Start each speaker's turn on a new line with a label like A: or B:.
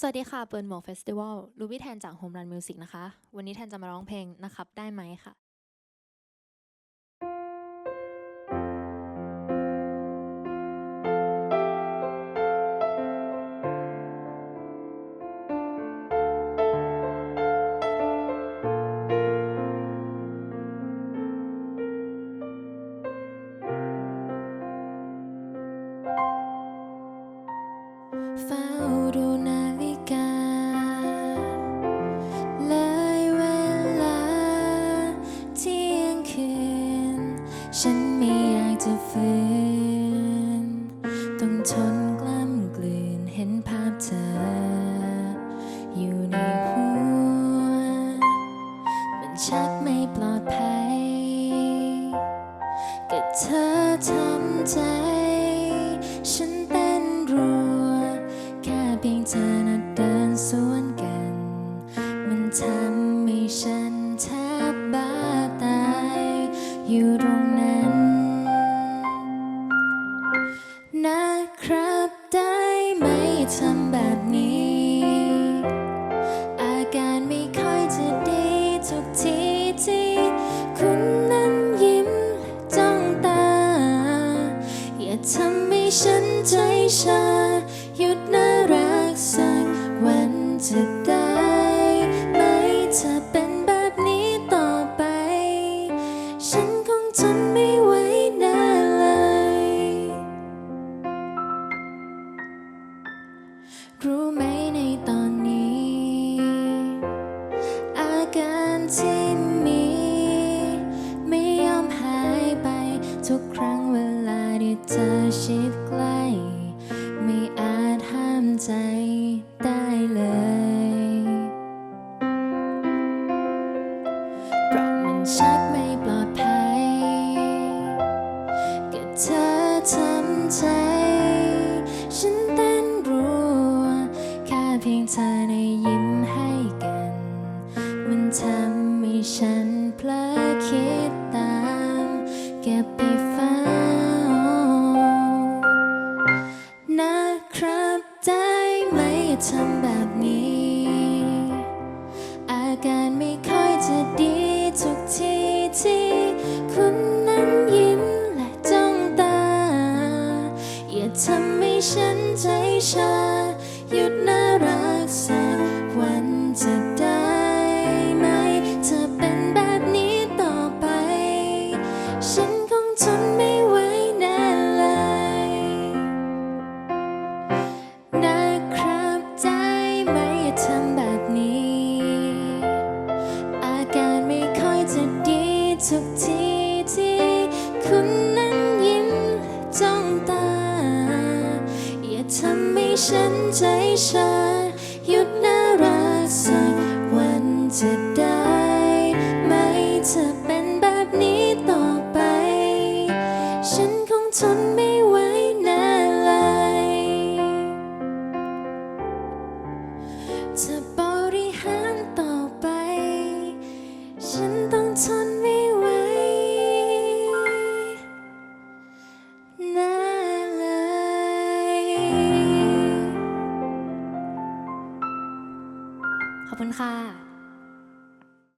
A: สวัสดีค่ะเปิดหมวกเฟสติวัลรูบี้แทนจาก Home Run Music นะคะ วันนี้แทนจะมาร้องเพลงนะครับ ได้ไหมค่ะเฝ้า ไม่ปลอดภัย ก็เธอทำใจ ฉันเต้นรัว แค่เพียงเธอนัดเดินสวนกัน มันทำให้ฉันแทบบ้าตาย อยู่ตรงนั้น นะครับได้ไหมทำแบบ ให้ฉันใจชาหยุดน่ารักสักวันจะได้ไหมถ้าเป็นแบบนี้ต่อไป ฉันคงทนไม่ไหวแน่เลย รู้ไหมในตอนนี้ อาการที่มี ไม่ยอมหายไปทุกครั้ง ชิดใกล้ ไม่อาจห้ามใจได้เลย เพราะมันชักไม่ปลอดภัยก็เธอทำใจ ฉันเต้นรัวแค่เพียงเธอในยิ้มให้กัน มันทำให้ฉันเพลอคิดตาม เก็บไปฝัน หยุดน่ารักสักวันจะได้ไหมเธอเป็นแบบนี้ต่อไป ฉันคงทนไม่ไหวแน่เลยนะครับได้ไหมอย่าทำแบบนี้ อาการไม่ค่อยจะดีทุกที ให้ฉั อบคุณค่ะ